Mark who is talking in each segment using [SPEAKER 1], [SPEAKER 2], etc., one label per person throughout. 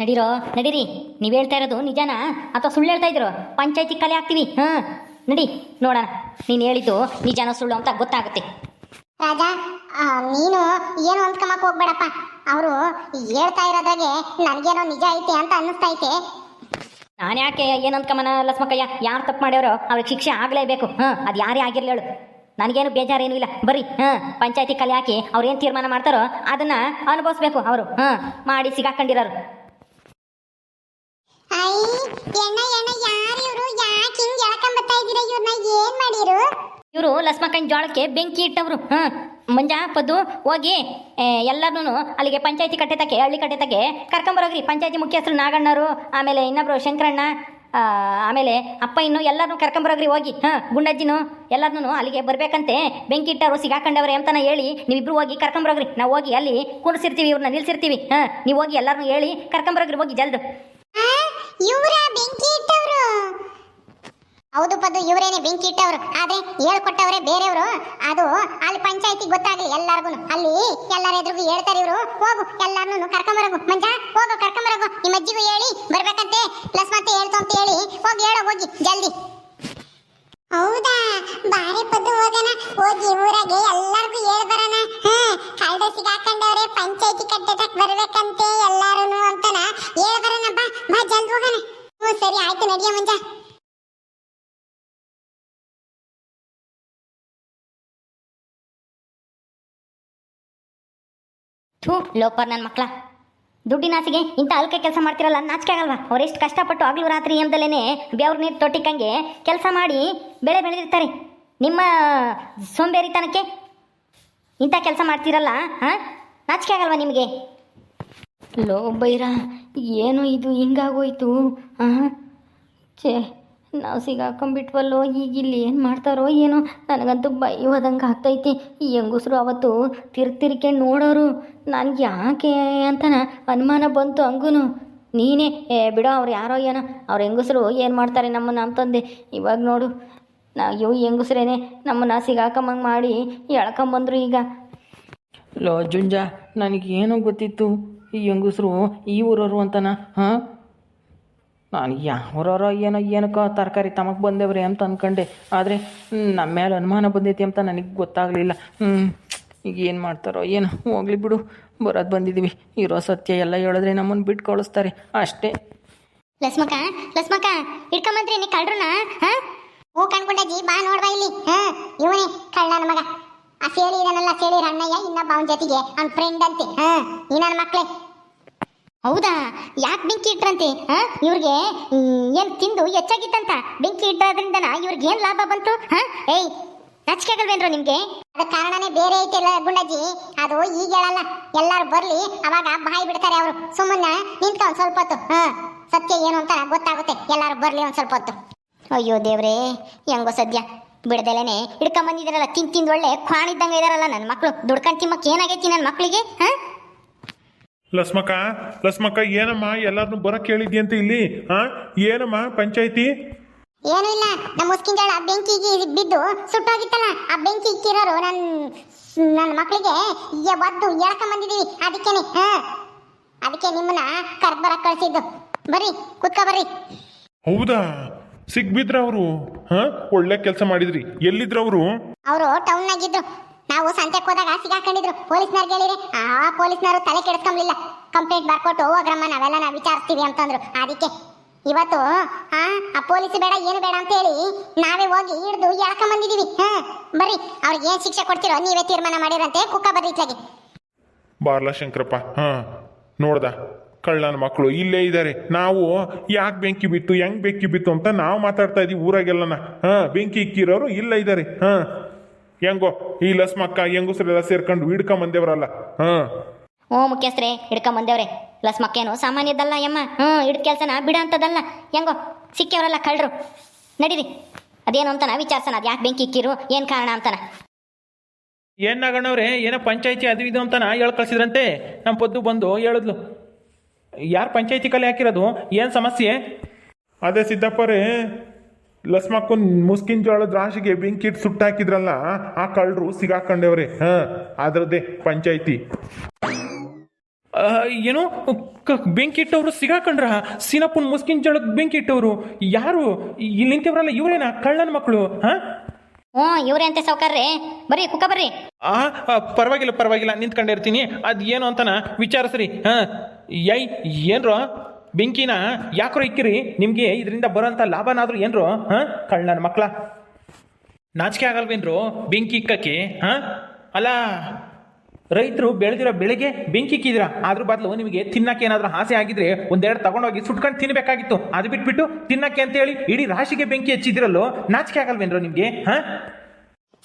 [SPEAKER 1] ನಡೀರೋ ನಡೀರಿ. ನೀವು ಹೇಳ್ತಾ ಇರೋದು ನಿಜಾನಾ? ಅಥವಾ ಸುಳ್ಳು ಹೇಳ್ತಾ ಇದ್ರು ಪಂಚಾಯತಿ ಕಲೆ ಹಾಕ್ತೀವಿ. ಹಾಂ ನಡಿ ನೋಡೋಣ. ನೀನು ಹೇಳಿದ್ದು ನಿಜಾನ ಸುಳ್ಳು ಅಂತ ಗೊತ್ತಾಗುತ್ತೆ.
[SPEAKER 2] ರಾಜ ನೀನು ಏನು ಅಂದ್ಕೊಂಬಕ್ ಹೋಗ್ಬೇಡಪ್ಪ. ಅವರು ಹೇಳ್ತಾ ಇರೋದ್ರಾಗೆ ನನಗೇನೋ ನಿಜ ಐತೆ ಅಂತ ಅನ್ನಿಸ್ತೈತೆ.
[SPEAKER 1] ನಾನು ಯಾಕೆ ಏನಂದ್ಕಮನ ಲಸ್ಮಕ್ಕಯ್ಯ? ಯಾರು ತಪ್ಪು ಮಾಡ್ಯಾರೋ ಅವ್ರಿಗೆ ಶಿಕ್ಷೆ ಆಗಲೇಬೇಕು. ಹಾಂ ಅದು ಯಾರೇ ಆಗಿರಲಿ ಹೇಳು. ನನಗೇನು ಬೇಜಾರೇನು ಇಲ್ಲ. ಬರ್ರಿ. ಹಾಂ ಪಂಚಾಯತಿ ಕಲೆ ಹಾಕಿ ಅವ್ರು ಏನು ತೀರ್ಮಾನ ಮಾಡ್ತಾರೋ ಅದನ್ನ ಅನುಭವಿಸ್ಬೇಕು ಅವರು. ಹಾಂ ಮಾಡಿ ಸಿಗಾಕೊಂಡಿರೋರು
[SPEAKER 2] ಐ ಎಣ್ಣ ಎಣ್ಣ ಯಾರು ಇವರು ಯಾಕೆ ಹಿಂಗ್ ಎಳ್ಕೊಂಬತ್ತಾ ಇದ್ದೀರಾ ಇವ್ರನ್ನ ಏನ್ ಮಾಡಿರು
[SPEAKER 1] ಇವರು? ಲಸ್ಮಕ್ಕನ ಜೋಳಕ್ಕೆ ಬೆಂಕಿ ಇಟ್ಟವರು. ಹಾಂ ಮಂಜ, ಪದ್ದು, ಹೋಗಿ ಎಲ್ಲರನ್ನೂ ಅಲ್ಲಿಗೆ ಪಂಚಾಯತಿ ಕಟ್ಟೆತಕ್ಕೆ, ಹಳ್ಳಿ ಕಟ್ಟೆತಕ್ಕೆ ಕರ್ಕೊಂಬರೋಗ್ರಿ ಪಂಚಾಯತಿ ಮುಖ್ಯಸ್ಥರು ನಾಗಣ್ಣರು ಆಮೇಲೆ ಇನ್ನೊಬ್ರು ಶಂಕರಣ್ಣ ಆಮೇಲೆ ಅಪ್ಪ ಇನ್ನು ಎಲ್ಲರನ್ನೂ ಕರ್ಕೊಂಬರೋಗ್ರಿ ಹೋಗಿ. ಹಾಂ ಗುಂಡಜ್ಜಿನು ಎಲ್ಲರನ್ನೂ ಅಲ್ಲಿಗೆ ಬರಬೇಕಂತೆ. ಬೆಂಕಿ ಇಟ್ಟವರು ಸಿಗಾಕೊಂಡವ್ರೆ ಅಂತನ ಹೇಳಿ ನೀವಿಬ್ರು ಹೋಗಿ ಕರ್ಕೊಂಬರೋಗ್ರಿ ನಾವು ಹೋಗಿ ಅಲ್ಲಿ ಕುಣಿಸಿರ್ತೀವಿ ಇವ್ರನ್ನ ನಿಲ್ಸಿರ್ತೀವಿ. ಹಾಂ ನೀವು ಹೋಗಿ ಎಲ್ಲರನ್ನೂ ಹೇಳಿ ಕರ್ಕೊಂಬರೋಗ್ರಿ ಹೋಗಿ ಜಲ್ದು.
[SPEAKER 2] ಇವರ ಬೆಂಕಿ ಇಟ್ಟವರು. ಹೌದು ಪದ್ದು, ಇವರೇನೆ ಬೆಂಕಿ ಇಟ್ಟವರು. ಆದ್ರೆ ಹೇಳ್ಕೊಟ್ಟವ್ರೆ ಬೇರೆಯವರು. ಅದು ಅಲ್ಲಿ ಪಂಚಾಯತಿ ಗೊತ್ತಾಗ್ಲಿ ಎಲ್ಲಾರ್ಗು ಅಲ್ಲಿ ಎಲ್ಲರ ಎದುರಿಗೂ ಹೇಳ್ತಾರೆ ಇವರು. ಹೋಗು, ಎಲ್ಲಾರನ್ನು ಕರ್ಕೊಂಬರಗು ಮಂಜ, ಹೋಗು ಕರ್ಕೊಂಬರಗು ನಿಮ್ಮ ಅಜ್ಜಿಗೂ ಹೇಳಿ, ಬರ್ಬೇಕಂತೆ. ಪ್ಲಸ್ ಮತ್ತೆ ಹೇಳ್ತು ಅಂತ ಹೇಳಿ. ಹೋಗಿ, ಹೇಳೋ, ಹೋಗಿ, ಜಲ್ದಿ. ಹೌದಾ? ಬಾರಿ ಪದ್ದು, ಹೋಗೋಣ. ಹೋಗಿ ಊರಾಗೆ ಎಲ್ಲಾರ್ಗು ಹೇಳ್ ಬರೋಣ. ಕಳ್ದ ಸಿಗಾಕೊಂಡವ್ರೆ ಪಂಚಾಯತಿ ಕಟ್ಟದಕ್ ಬರ್ಬೇಕಂತೆ ಎಲ್ಲಾರು ಅಂತನ ಬರೋಣ ಬಾ ಬಾ ಜಲ್ದಿ ಹೋಗೋಣ ಹ್ಞೂ ಸರಿ, ಆಯ್ತು, ನಡಿಯ ಮಂಜ
[SPEAKER 1] ಥೂ ಲೋಪರ್ ನನ್ನ ಮಕ್ಕಳ ದುಡ್ಡಿನ ಆಸೆಗೆ ಇಂಥ ಅಲ್ಕೆ ಕೆಲಸ ಮಾಡ್ತಿರಲ್ಲ, ನಾಚಿಕೆ ಆಗಲ್ವಾ? ಅವರೆಷ್ಟು ಕಷ್ಟಪಟ್ಟು ಆಗ್ಲೂ ರಾತ್ರಿ ಎಂದಲೇ ಬೆವ್ರ ನೀರು ತೊಟ್ಟಿಕ್ಕಂಗೆ ಕೆಲಸ ಮಾಡಿ ಬೆಳೆ ಬೆಳೆದಿರ್ತಾರೆ. ನಿಮ್ಮ ಸೋಂಬೇರಿತನಕ್ಕೆ ಇಂಥ ಕೆಲಸ ಮಾಡ್ತಿರಲ್ಲ, ಹಾಂ? ನಾಚಿಕೆ ಆಗಲ್ವಾ ನಿಮಗೆ? ಲೋ, ಬೈರ ಏನು ಇದು? ಹಿಂಗಾಗೋಯ್ತು? ಛೇ, ನಾವು ಸಿಗಾಕೊಂಬಿಟ್ವಲ್ಲೋ ಈಗ ಇಲ್ಲಿ ಏನು ಮಾಡ್ತಾರೋ ಏನೋ? ನನಗಂತೂ ಬೈ ಹೋದಂಗೆ ಆಗ್ತೈತಿ. ಈ ಹೆಂಗಸ್ರು ಅವತ್ತು ತಿರ್ತಿರ್ಕೆ ನೋಡೋರು. ನನಗೆ ಯಾಕೆ ಅಂತನ ಅನುಮಾನ ಬಂತು ಹಂಗೂ ನೀನೇ, ಏ, ಬಿಡೋ, ಅವ್ರು ಯಾರೋ ಏನೋ. ಅವ್ರ ಹೆಂಗಸ್ರು ಏನು ಮಾಡ್ತಾರೆ ನಮ್ಮನ್ನು ಅಂತಂದೆ. ಇವಾಗ ನೋಡು. ನಾ ಇವು ಹೆಂಗಸ್ರೇನೆ ನಮ್ಮನ್ನು ಸಿಗಾಕಮ್ಮಂಗೆ ಮಾಡಿ ಎಳ್ಕೊಂಬಂದರು ಈಗ.
[SPEAKER 3] ಲೋ, ಜುಂಜ, ನನಗೇನು ಗೊತ್ತಿತ್ತು. ಈ ಹೆಂಗಸ್ರು, ಈ ಊರವರು ಅಂತನ, ಹಾಂ? ನಾನು ಯಾವ್ರವರೋ ಏನೋ ಏನಕ್ಕೋ ತರಕಾರಿ ತಮಗೆ ಬಂದೇವ್ರಿ ಅಂತ ಅಂದ್ಕೊಂಡೆ ಆದರೆ ನಮ್ಮ ಮೇಲೆ ಅನುಮಾನ ಬಂದೈತಿ ಅಂತ ನನಗೆ ಗೊತ್ತಾಗಲಿಲ್ಲ. ಹ್ಞೂ ಈಗ ಏನು ಮಾಡ್ತಾರೋ ಏನು, ಹೋಗ್ಲಿ ಬಿಡು. ಬರೋದು ಬಂದಿದ್ದೀವಿ ಇರೋ ಸತ್ಯ ಎಲ್ಲ ಹೇಳಿದ್ರೆ ನಮ್ಮನ್ನು ಬಿಟ್ಟು ಕಳಿಸ್ತಾರೆ ಅಷ್ಟೇ.
[SPEAKER 2] ಲಸ್ಮಕ ಲಸ್ಮಕ ಇಟ್ಕೊಂಬಂದ್ರಿ ನೀ ಕಳ್ರನ, ಹಾ? ಹೂ ಕಣ್ಕೊಂಡಜ್ಜಿ ಬಾ ನೋಡ್ಬಾ ಇಲ್ಲಿ. ಹಾ, ಇವನೇ, ಕಳ್ಳ ನಮಗ ಮಗ. ಆ ಸೇಳಿ ಇದನ್ನೆಲ್ಲ ಸೇಳಿ ಅಣ್ಣಯ್ಯ ಇನ್ನೊಬ್ಬ ಅವನ ಜೊತೆಗೆ ಅವ್ನ ಫ್ರೆಂಡ್ ಅಂತೆ. ಹಾ ಈ ನನ್ನ ಮಕ್ಳೇ. ಹೌದಾ? ಯಾಕೆ ಬೆಂಕಿ ಇಟ್ರಂತೆ? ಹಾ ಇವ್ರಿಗೆ ಏನು ತಿಂದು ಹೆಚ್ಚಾಗಿತ್ತಂತ? ಬೆಂಕಿ ಇಟ್ಟೋದ್ರಿಂದನ ಇವ್ರಿಗೆ ಏನು ಲಾಭ ಬಂತು? ಹಾ ಏಯ್ ನಾಚಿಕೆ ಆಗಲ್ವೇನ್ರೋ ನಿಮ್ಗೆ? ಅದ ಕಾರಣನೇ ಬೇರೆ ಐತಿಲ್ಲ ಗುಂಡಜ್ಜಿ. ಅದು ಈಗ ಹೇಳಲ್ಲ. ಎಲ್ಲಾರು ಬರ್ಲಿ ಅವಾಗ ಬಾಯಿ ಬಿಡ್ತಾರೆ ಅವರು. ಸುಮ್ಮನೆ ನಿಂತ ಒಂದ್ ಸ್ವಲ್ಪ ಹೊತ್ತು. ಹಾ ಸತ್ಯ ಏನು ಅಂತ ಗೊತ್ತಾಗುತ್ತೆ. ಎಲ್ಲಾರು ಬರ್ಲಿ ಒಂದ್ ಸ್ವಲ್ಪ ಹೊತ್ತು. ಅಯ್ಯೋ ದೇವ್ರೇ ಹೆಂಗೋ ಸದ್ಯ. ಬಿಡದಲೇನೆ ಹಿಡ್ಕೊಂಡ್ ಬಂದಿದಾರಲ್ಲ ತಿಂದ್ ತಿಂದ್ ಒಳ್ಳೆ ಇದ್ದಂಗೆ ಇದಾರಲ್ಲ ನನ್ನ ಮಕ್ಳು. ದುಡ್ಕೊಂಡ್ ತಿಮ್ಮಕ್ ಏನಾಗೈತಿ ನನ್ನ ಮಕ್ಕಳಿಗೆ ಹಾಂ?
[SPEAKER 4] ಲಸ್ಮಕ್ಕ ಲಸ್ಮಕ್ಕ ಏನಮ್ಮ ಎಲ್ಲಾರನ್ನು ಬರಕ್ ಹೇಳಿದ್ಯಂತ ಇಲ್ಲಿ ಹಾ? ಏನಮ್ಮ ಪಂಚಾಯತಿ?
[SPEAKER 2] ಏನೂ ಇಲ್ಲ ನಮ್ಮ ಮುಸ್ಕಿನ ಜಾಳ ಬೆಂಕಿಗೆ ಬಿದ್ದು ಸುಟ್ಟೋಗಿತ್ತಲ್ಲ ಆ ಬೆಂಕಿ ಇಕ್ಕಿರೋರು ನನ್ ನನ್ನ ಮಕ್ಕಳಿಗೆ ಒದ್ದು ಎಳ್ಕೊಂಡ್ ಬಂದಿದೀವಿ ಅದಕ್ಕೇನೆ ಹಾ? ಅದಕ್ಕೆ ನಿಮ್ಮನ್ನ ಕರ್ದ್ ಬರಕ್ ಕಳ್ಸಿದ್ದು. ಬರ್ರಿ ಕುತ್ಕೊ ಬರ್ರಿ.
[SPEAKER 4] ಹೌದಾ? ಸಿಗ್ಬಿದ್ರ ಅವರು? ಹಾ? ಒಳ್ಳೆ ಕೆಲಸ ಮಾಡಿದ್ರಿ. ಎಲ್ಲಿದ್ರ ಅವರು?
[SPEAKER 2] ಅವರು ಟೌನ್ ಆಗಿದ್ರು ನಾವು ಸಂತೆಗೆ ಹೋದಾಗ ಸಿಗಾಕೊಂಡಿದ್ರು. ಪೊಲೀಸ್ನವ್ರು ಹೇಳಿರಿ ಆ ಪೊಲೀಸ್ನವರು ತಲೆ ಕೆಡಿಸ್ಕೊಂಬ್ಲಿಲ್ಲ. ಕಂಪ್ಲೇಂಟ್ ಬರ್ಕೊಟ್ಟು ಹೋಗ್ರಮ್ಮ ನಾವೆಲ್ಲ ನಾವು ವಿಚಾರಿಸ್ತೀವಿ ಅಂತಂದ್ರು. ಅದಕ್ಕೆ ಇವತ್ತು ಹಾ ಆ ಪೊಲೀಸ್ ಬೇಡ ಏನು ಬೇಡ ಅಂತ ಹೇಳಿ ನಾವೇ ಹೋಗಿ ಹಿಡಿದು ಎಳ್ಕೊಂಡ್ ಬಂದಿದೀವಿ ಹಾ ಬರ್ರಿ. ಅವ್ರಿಗೆ ಏನ್ ಶಿಕ್ಷೆ ಕೊಡ್ತಿರೋ ನೀವೇ ತೀರ್ಮಾನ ಮಾಡಿರಂತೆ. ಕುಕ್ಕ ಬರ್ರಿ ಇತ್ಲಾಗೆ.
[SPEAKER 4] ಬಾರ್ಲಾ ಶಂಕರಪ್ಪ. ಹಾ ನೋಡ್ದ. ಕಳ್ಳನ ಮಕ್ಕಳು ಇಲ್ಲೇ ಇದ್ದಾರೆ. ನಾವು ಯಾಕೆ ಬೆಂಕಿ ಬಿತ್ತು ಹೆಂಗೆ ಬೆಂಕಿ ಬಿತ್ತು ಅಂತ ನಾವು ಮಾತಾಡ್ತಾ ಇದೀವಿ ಊರಾಗೆಲ್ಲನ. ಹಾಂ ಬೆಂಕಿ ಇಕ್ಕಿರೋರು ಇಲ್ಲೇ ಇದ್ದಾರೆ. ಹಾಂ ಹೆಂಗೋ ಈ ಲಸ್ಮಕ್ಕ ಹೆಂಗಸ್ರೆಲ್ಲ ಸೇರ್ಕೊಂಡು ಹಿಡ್ಕೊಂಬಂದೇವ್ರಲ್ಲ. ಹಾಂ.
[SPEAKER 1] ಹ್ಞೂ ಮುಖ್ಯಸ್ಥರೇ ಹಿಡ್ಕೊಂಬಂದೇವ್ರೆ. ಲಸ್ ಮಕ್ಕೇನು ಸಾಮಾನ್ಯದಲ್ಲ ಯಮ್ಮ. ಹ್ಞೂ ಹಿಡ್ ಕೆಲಸನ ಬಿಡ ಅಂತದಲ್ಲ ಹೆಂಗೋ ಸಿಕ್ಕವ್ರಲ್ಲ ಕಳ್ರು ನಡೀರಿ. ಅದೇನು ಅಂತನ ವಿಚಾರಿಸೋಣ. ಅದು ಯಾಕೆ ಬೆಂಕಿ ಇಕ್ಕಿರು ಏನು ಕಾರಣ ಅಂತನ.
[SPEAKER 3] ಏನು ನಾಗಣ್ಣವ್ರೆ ಏನೋ ಪಂಚಾಯತಿ ಅದು ಇದು ಅಂತ ಹೇಳಿ ಕಳ್ಸಿದ್ರಂತೆ. ನಮ್ಮ ಪದ್ದು ಬಂದು ಹೇಳಿದ್ಲು. ಯಾರು ಪಂಚಾಯತಿ ಕಲೆ ಹಾಕಿರೋದು? ಏನು ಸಮಸ್ಯೆ?
[SPEAKER 4] ಅದೇ ಸಿದ್ದಪ್ಪರೇ ಲಸ್ಮಕ್ಕನ್ ಮುಸ್ಕಿನ ಜೋಳದ ರಾಶಿಗೆ ಬೆಂಕಿ ಇಟ್ಟು ಸುಟ್ಟಾಕಿದ್ರಲ್ಲ ಆ ಕಳ್ಳರು ಸಿಗಾಕೊಂಡವ್ರೆ ಹಾಂ ಅದರದ್ದೇ ಪಂಚಾಯತಿ.
[SPEAKER 3] ಏನು? ಕ- ಬೆಂಕಿ ಇಟ್ಟವರು ಸಿಗಾಕೊಂಡ್ರ? ಸೀನಪ್ಪನ ಮುಸ್ಕಿನ ಜೋಳದ ಬೆಂಕಿ ಇಟ್ಟವರು ಯಾರು? ಇಲ್ಲಿ ನಿಂತಿವ್ರಲ್ಲ ಇವರೇನಾ? ಕಳ್ಳನ ಮಕ್ಕಳು ಹಾ?
[SPEAKER 1] ಹ್ಞೂ ಇವ್ರೆ ಅಂತೆ ಸಾವುಕಾರ್ರೆ. ಬರ್ರಿ ಕುಕ್ಕ ಬರ್ರಿ.
[SPEAKER 3] ಆ ಆ, ಪರವಾಗಿಲ್ಲ ಪರವಾಗಿಲ್ಲ ನಿಂತ್ಕೊಂಡಿರ್ತೀನಿ ಅದು ಏನು ಅಂತನ? ವಿಚಾರಿಸ್ರಿ ಹಾಂ? ಯೈ ಏನ್ರೋ? ಬೆಂಕಿನ ಯಾಕ್ರೋ ಇಕ್ಕಿರಿ? ನಿಮಗೆ ಇದರಿಂದ ಬರೋಂಥ ಲಾಭನಾದರೂ ಏನ್ರೋ? ಹಾಂ? ಕಳ್ಳನ ಮಕ್ಕಳ ನಾಚಿಕೆ ಆಗಲ್ವೇನ್ರು ಬೆಂಕಿ ಇಕ್ಕಕ್ಕೆ, ಹಾಂ? ಅಲ್ಲ, ರೈತರು ಬೆಳೆದಿರೋ ಬೆಳೆಗೆ ಬೆಂಕಿ ಇಕ್ಕಿದ್ರ? ಅದ್ರ ಬದಲು ನಿಮಗೆ ತಿನ್ನಕ್ಕೆ ಏನಾದರೂ ಆಸೆ ಆಗಿದ್ರೆ ಒಂದೆರಡು ತಗೊಂಡೋಗಿ ಸುಟ್ಕೊಂಡು ತಿನ್ನಬೇಕಾಗಿತ್ತು ಅದು ಬಿಟ್ಬಿಟ್ಟು ತಿನ್ನಕ್ಕೆ ಅಂತೇಳಿ ಇಡೀ ರಾಶಿಗೆ ಬೆಂಕಿ ಹಚ್ಚಿದಿರಲ್ಲೋ ನಾಚಿಕೆ ಆಗಲ್ವೇನ್ರೋ ನಿಮಗೆ, ಹಾಂ?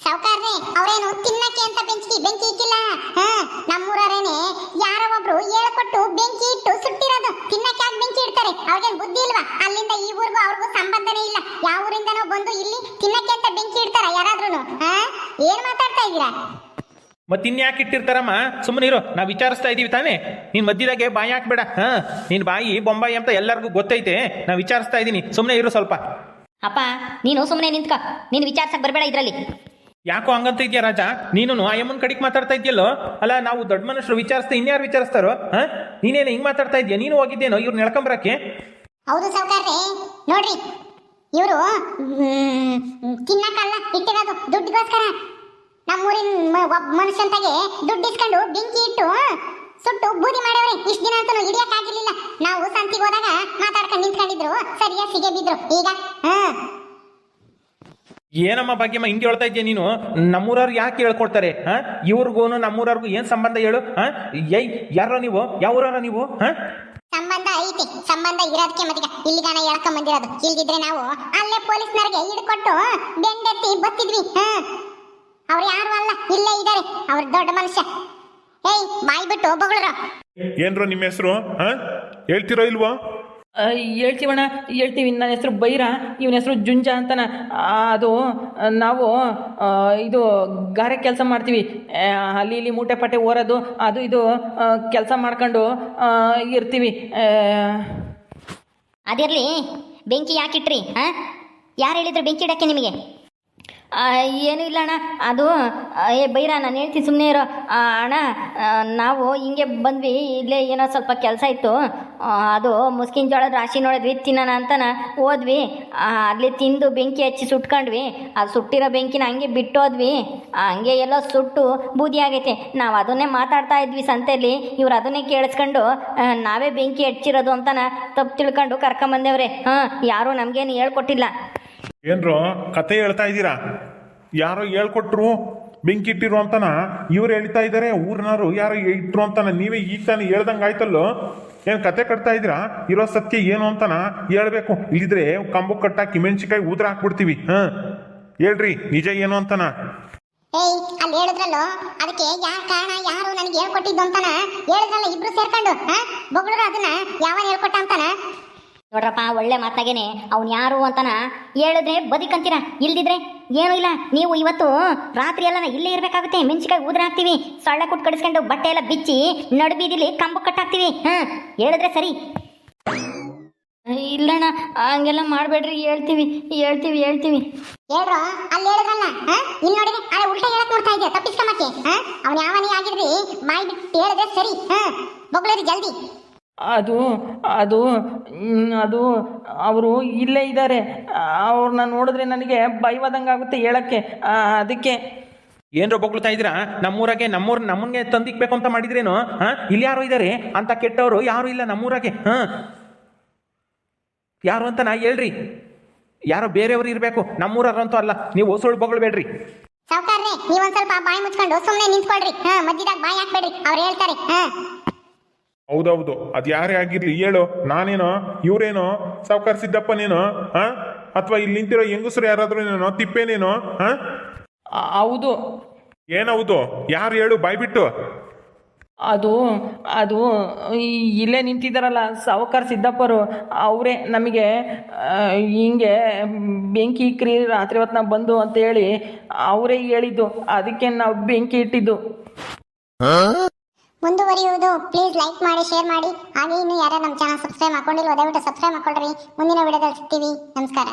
[SPEAKER 2] ಸಾವುಕಾರ್ರೆ ಅವರೇನು ತಿನ್ನಕ್ಕೆ ಅಂತ ಬೆಂಕಿ ಬೆಂಕಿ ಇಕ್ಕಿಲ್ಲ? ಹಾ ನಮ್ಮೂರರೇನೆ ಯಾರೋ ಒಬ್ರು ಹೇಳ್ಕೊಟ್ಟು ಬೆಂಕಿ ಇಟ್ಟು ಸುಟ್ಟಿರೋದು. ತಿನ್ನಕ್ಕೆ ಯಾಕೆ ಬೆಂಕಿ ಇಡ್ತಾರೆ? ಅವ್ರಿಗೇನು ಬುದ್ಧಿ ಇಲ್ವಾ? ಅಲ್ಲಿಂದ ಈ ಊರಿಗೂ ಅವ್ರಿಗೂ ಸಂಬಂಧನೇ ಇಲ್ಲ. ಯಾವ ಊರಿಂದನೋ ಬಂದು ಇಲ್ಲಿ ತಿನ್ನಕ್ಕೆ ಅಂತ ಬೆಂಕಿ ಇಡ್ತಾರ ಯಾರಾದ್ರೂ ಹಾ ಏನ್ ಮಾತಾಡ್ತಾ ಇದ್ದೀರಾ?
[SPEAKER 3] ಮತ್ತೆ ಇನ್ಯಾಕೆ ಇಟ್ಟಿರ್ತಾರಮ್ಮ? ಸುಮ್ಮನೆ ಇರು ನಾವು ವಿಚಾರಿಸ್ತಾ ಇದ್ದೀವಿ ತಾನೇ. ನೀನ್ ಮಧ್ಯದಾಗೆ ಬಾಯಿ ಹಾಕ್ಬೇಡ. ಹಾ ನಿನ್ ಬಾಯಿ ಬೊಂಬಾಯಿ ಅಂತ ಎಲ್ಲರಿಗೂ ಗೊತ್ತೈತೆ. ನಾ ವಿಚಾರಿಸ್ತಾ ಇದ್ದೀನಿ ಸುಮ್ಮನೆ ಇರು ಸ್ವಲ್ಪ.
[SPEAKER 1] ಅಪ್ಪ ನೀನು ಸುಮ್ಮನೆ ನಿಂತ್ಕ. ನೀನು ವಿಚಾರ್ಸಕ್ ಬರಬೇಡ ಇದರಲ್ಲಿ.
[SPEAKER 3] ಯಾಕೋ ಹಂಗಂತ ಇದೆಯಾ ರಾಜ? ನೀನು ಅಯ್ಯಮ್ಮನ ಕಡೆಗೆ ಮಾತಾಡ್ತಾ ಇದೆಯಲ್ಲೋ? ಅಲ್ಲ, ನಾವು ದೊಡ್ಡ ಮನುಷ್ಯರು ವಿಚಾರಿಸ್ತಾ ಇನ್ಯಾರು ವಿಚಾರಿಸ್ತಾರೋ? ಹಾ? ನೀನೇನು ಹಿಂಗ್ ಮಾತಾಡ್ತಾ ಇದೆಯಾ? ನೀನು ಹೋಗಿದ್ದೇನೋ ಇವ್ರನ್ನ ಎಳ್ಕೊಂಬರಕ್ಕೆ
[SPEAKER 2] ಹೌದು ಸಾವುಕಾರ್ರಿ. ನೋಡ್ರಿ, ಇವರು ತಿನ್ನಕ್ಕಲ್ಲ ಇಟ್ಟಿರೋದು ದುಡ್ಡಿಗೋಸ್ಕರ. ನಮ್ಮೂರಿನ ಒಬ್ಬ ಮನುಷ್ಯಂತಾಗೆ ದುಡ್ಡು ಇಸ್ಕೊಂಡು ಬೆಂಕಿ ಇಟ್ಟು, ಸುಟ್ಟು ಬೂದಿ ಮಾಡವ್ರೆ. ಇಷ್ಟು ದಿನ ಅಂತೂ ಹಿಡಿಯಕ್ ಆಗಿರ್ಲಿಲ್ಲ. ನಾವು ಸಂತಿಗೆ ಹೋದಾಗ ಮಾತಾಡ್ಕೊಂಡು ನಿಂತ್ಕೊಂಡಿದ್ರು, ಸರಿಯಾಗಿ ಸಿಗೆ ಬಿದ್ರು. ಈಗ, ಹಾ.
[SPEAKER 3] ಏನಮ್ಮ ಭಾಗ್ಯಮ್ಮ ಹಿಂಗೆ ಹೇಳ್ತಾ ಇದ್ದೀಯ ನೀನು? ನಮ್ಮೂರವ್ರು ಯಾಕೆ ಹೇಳ್ಕೊಡ್ತಾರೆ? ಹಾ? ಇವ್ರಿಗೂನು ನಮ್ಮೂರವ್ರಿಗೂ ಏನ್ ಸಂಬಂಧ ಹೇಳು? ಹಾ? ಏಯ್ ಯಾರೋ ನೀವು? ಯಾವ ಊರವ್ರ ನೀವು? ಹಾ?
[SPEAKER 2] ಸಂಬಂಧ ಐತಿ ಸಂಬಂಧ ಇರೋದಕ್ಕೆ ಮತ್ತೀಗ ಇಲ್ಲಿಗಾನ ಹೇಳ್ಕೊಂಡ್ ಬಂದಿರೋದು. ಇಲ್ದಿದ್ರೆ ನಾವು ಅಲ್ಲೇ ಪೊಲೀಸ್ನವ್ರಿಗೆ ಹಿಡ್ಕೊಟ್ಟು ಬೆಂಡೆತ್ತಿ ಬತ್ತಿದ್ವಿ ಹಾ? ಅವ್ರು ಯಾರು ಅಲ್ಲ ಇಲ್ಲೇ ಇದ್ದಾರೆ ಅವ್ರ ದೊಡ್ಡ ಮನುಷ್ಯ. ಏಯ್ ಬಾಯ್ ಬಿಟ್ಟು ಬಗಳರ
[SPEAKER 4] ಏನ್ರೋ ನಿಮ್ಮ ಹೆಸರು ಹಾ? ಹೇಳ್ತಿರೋ ಇಲ್ವೋ?
[SPEAKER 3] ಹೇಳ್ತೀವಣ್ಣ ಹೇಳ್ತೀವಿ ನನ್ನ ಹೆಸರು ಬೈರ, ಇವನ ಹೆಸರು ಜುಂಜ ಅಂತನ. ಅದು, ನಾವು ಇದು ಗಾರೆ ಕೆಲಸ ಮಾಡ್ತೀವಿ. ಅಲ್ಲಿ ಇಲ್ಲಿ ಮೂಟೆ ಪಟ್ಟೆ ಓರೋದು, ಅದು ಇದು ಕೆಲಸ ಮಾಡ್ಕೊಂಡು ಇರ್ತೀವಿ.
[SPEAKER 1] ಅದಿರಲಿ, ಬೆಂಕಿ ಯಾಕಿಟ್ರಿ ಹಾಂ ಯಾರು ಹೇಳಿದ್ರು ಬೆಂಕಿ ಇಡಕ್ಕೆ ನಿಮಗೆ? ಏನೂ ಇಲ್ಲ ಅಣ್ಣ. ಅದು ಏ, ಬೈರ, ನಾನು ಹೇಳ್ತೀನಿ ಸುಮ್ಮನೆ ಇರೋ. ಅಣ್ಣ ನಾವು ಹಿಂಗೆ ಬಂದ್ವಿ, ಇಲ್ಲೇ ಏನೋ ಸ್ವಲ್ಪ ಕೆಲಸ ಇತ್ತು. ಅದು ಮುಸ್ಕಿನ ಜೋಳದ ರಾಶಿ ನೋಡಿದ್ವಿ, ತಿನ್ನೋಣ ಅಂತನ ಹೋದ್ವಿ. ಅಲ್ಲಿ ತಿಂದು ಬೆಂಕಿ ಹಚ್ಚಿ ಸುಟ್ಕೊಂಡ್ವಿ. ಅದು ಸುಟ್ಟಿರೋ ಬೆಂಕಿನ ಹಂಗೆ ಬಿಟ್ಟೋದ್ವಿ. ಹಂಗೆ ಎಲ್ಲೋ ಸುಟ್ಟು ಬೂದಿ ಆಗೈತೆ. ನಾವು ಅದನ್ನೇ ಮಾತಾಡ್ತಾ ಇದ್ವಿ ಸಂತೆಯಲ್ಲಿ ಇವ್ರು ಅದನ್ನೇ ಕೇಳಿಸ್ಕೊಂಡು ನಾವೇ ಬೆಂಕಿ ಹಚ್ಚಿರೋದು ಅಂತನ ತಪ್ಪು ತಿಳ್ಕೊಂಡು ಕರ್ಕೊಂಬಂದೇವ್ರೆ. ಹಾಂ, ಯಾರೂ ನಮಗೇನು ಹೇಳ್ಕೊಟ್ಟಿಲ್ಲ.
[SPEAKER 4] ಏನ್ರೋ ಕತೆ ಹೇಳ್ತಾ ಇದ್ದೀರಾ? ಯಾರೋ ಹೇಳ್ಕೊಟ್ರು ಬೆಂಕಿ ಇಟ್ಟಿರು ಅಂತನ? ಇವ್ರು ಹೇಳ್ತಾ ಇದ್ದಾರೆ, ಊರಿನವರು ಯಾರೋ ಇಟ್ರು ಅಂತಾನ? ನೀವೇ ಈಗ ತಾನೇ ಹೇಳ್ದಂಗೆ ಆಯ್ತಲ್ಲೋ? ಏನು ಕತೆ ಕಟ್ತಾ ಇದ್ದೀರಾ? ಇರೋ ಸತ್ಯ ಏನು ಅಂತನ? ಹೇಳ್ಬೇಕು. ಇಲ್ಲಿದ್ರೆ ಕಂಬು ಕಟ್ಟಾಕಿ ಮೆಣಸಿಕಾಯಿ ಉದ್ರ ಹಾಕ್ಬಿಡ್ತೀವಿ, ಹಾಂ? ಹೇಳ್ರಿ, ನಿಜ ಏನು ಅಂತನ?
[SPEAKER 2] ಏಯ್, ಅಲ್ಲಿ ಹೇಳಿದ್ರಲ್ಲೋ? ಅದಕ್ಕೆ ಯಾರ ಕಾರಣ, ಯಾರು ನನಗೆ ಹೇಳ್ಕೊಟ್ಟಿದ್ದು ಅಂತಾನ? ಹೇಳಿದ್ರಲ್ಲ ಇಬ್ರು ಸೇರ್ಕೊಂಡು ಬಗಳರು ಅದನ್ನ ಯಾವ ಹೇಳ್ಕೊಟ್ಟ ಅಂತಾನ?
[SPEAKER 1] ನೋಡ್ರಪ್ಪ ಒಳ್ಳೆ ಮಾತಾಗೇನೆ. ಅವ್ನು ಯಾರು ಅಂತನ ಹೇಳಿದ್ರೆ ಬದುಕಂತೀರ? ಇಲ್ದಿದ್ರೆ ಏನೂ ಇಲ್ಲ. ನೀವು ಇವತ್ತು ರಾತ್ರಿ ಎಲ್ಲ ಇಲ್ಲೇ ಇರಬೇಕಾಗುತ್ತೆ. ಮೆಣಸಿಕಾಯಿ ಊದ್ರ ಹಾಕ್ತೀವಿ. ಸೊಳ್ಳೆ ಕುಟ್ ಕಡಿಸ್ಕೊಂಡು ಬಟ್ಟೆ ಎಲ್ಲ ಬಿಚ್ಚಿ ನಡುಬೀದಿಲಿ ಕಂಬ ಕಟ್ಟಾಕ್ತೀವಿ. ಹಾಂ ಹೇಳಿದ್ರೆ ಸರಿ. ಇಲ್ಲಣ್ಣ ಹಂಗೆಲ್ಲ ಮಾಡಬೇಡ್ರಿ. ಹೇಳ್ತೀವಿ ಹೇಳ್ತೀವಿ ಹೇಳ್ತೀವಿ.
[SPEAKER 2] ಹೇಳ್ರು? ಅಲ್ಲಿ ಹೇಳಿದ್ರಲ್ಲ ಹಾ? ಇಲ್ಲಿ ನೋಡಿದ್ರೆ ಅರೆ ಉಲ್ಟಾ ಹೇಳಕ್ ನೋಡ್ತಾ ಇದ್ದೆ ತಪ್ಪಿಸ್ಕೊಂಬಕ್ಕೆ ಅವನು ಅವ್ನು ಯಾವನೇ ಆಗಿದ್ರಿ ಬಾಯ್ ಬಿಟ್ಟು ಹೇಳಿದ್ರೆ ಸರಿ ಹಾ? ಬಗಳರಿ ಜಲ್ದಿ.
[SPEAKER 3] ಅದು ಅದು ಅದು ಅವರು ಇಲ್ಲೇ ಇದ್ದಾರೆ. ಅವ್ರನ್ನ ನೋಡಿದ್ರೆ ನನಗೆ ಭಯವಾದಂಗೆ ಆಗುತ್ತೆ ಹೇಳಕ್ಕೆ. ಅದಕ್ಕೆ ಏನ್ರೋ ಬೊಗಳ್ತಾ ಇದ್ದೀರಾ? ನಮ್ಮೂರಾಗೆ ನಮ್ಮೂರ್ ನಮ್ಮನ್ಗೆ ತಂದಿಕ್ಬೇಕು ಅಂತ ಮಾಡಿದ್ರೇನು? ಹಾ? ಇಲ್ಲಿ ಯಾರು ಇದ್ದಾರೆ? ಅಂತ ಕೆಟ್ಟವರು ಯಾರು ಇಲ್ಲ ನಮ್ಮೂರಾಗೆ. ಹಾ? ಯಾರು ಅಂತ ನಾ ಹೇಳ್ರಿ. ಯಾರೋ ಬೇರೆಯವರು ಇರಬೇಕು. ನಮ್ಮೂರಂತೂ ಅಲ್ಲ. ನೀವು ಸುಳ್ಳು ಬೊಗಳ್ಬೇಡ್ರಿ.
[SPEAKER 2] ಸಾವುಕಾರ್ರೆ ನೀವೊಂದ್ ಸ್ವಲ್ಪ ಬಾಯಿ ಮುಚ್ಕೊಂಡು ಸುಮ್ಮನೆ ನಿಂತ್ಕೊಳ್ರಿ. ಹಾ ಮಧ್ಯದಾಗ ಬಾಯಿ ಹಾಕ್ಬೇಡ್ರಿ. ಅವ್ರು ಹೇಳ್ತಾರೆ. ಹಾ.
[SPEAKER 4] ಹೌದೌದು. ಅದು ಯಾರೇ ಆಗಿರ್ಲಿ ಹೇಳು. ನಾನೇನೋ ಇವ್ರೇನೋ ಸಾವುಕಾರ ಸಿದ್ದಪ್ಪನೇನೋ ಹಾ ಅಥವಾ ಇಲ್ಲಿ ನಿಂತಿರೋ ಹೆಂಗಸರು ಯಾರಾದ್ರೂ ತಿಪ್ಪೇನೇನೋ
[SPEAKER 3] ತಿಪ್ಪೇನೇನು ಹೌದು.
[SPEAKER 4] ಏನೌದು? ಯಾರು ಹೇಳು ಬಾಯ್ಬಿಟ್ಟು.
[SPEAKER 3] ಅದು ಅದು ಈ- ಇಲ್ಲೇ ನಿಂತಿದ್ದಾರಲ್ಲ ಸಾವುಕಾರ ಸಿದ್ದಪ್ಪರು ಅವರೇ ನಮಗೆ ಆ, ಹಿಂಗೆ ಬೆಂಕಿ ಇಕ್ರಿ ರಾತ್ರಿ ಹೊತ್ತು ನಾವು ಬಂದು ಅಂತ ಹೇಳಿ ಅವರೇ ಹೇಳಿದ್ದು. ಅದಕ್ಕೆ ನಾವು ಬೆಂಕಿ ಇಟ್ಟಿದ್ದು.
[SPEAKER 2] ಮುಂದುವರಿಯುವುದು ಪ್ಲೀಸ್ ಲೈಕ್ ಮಾಡಿ ಶೇರ್ ಮಾಡಿ. ಹಾಗೆ ಇನ್ನು ಯಾರು ನಮ್ಮ ಚಾನಲ್ ಸಬ್ಸ್ಕ್ರೈಬ್ ಮಾಡ್ಕೊಂಡಿಲ್ಲ ದಯವಿಟ್ಟು ಸಬ್ಸ್ಕ್ರೈಬ್ ಮಾಡ್ಕೊಳ್ರಿ. ಮುಂದಿನ ವಿಡಿಯೋದಲ್ಲಿ ಸಿಗ್ತೀವಿ. ನಮಸ್ಕಾರ.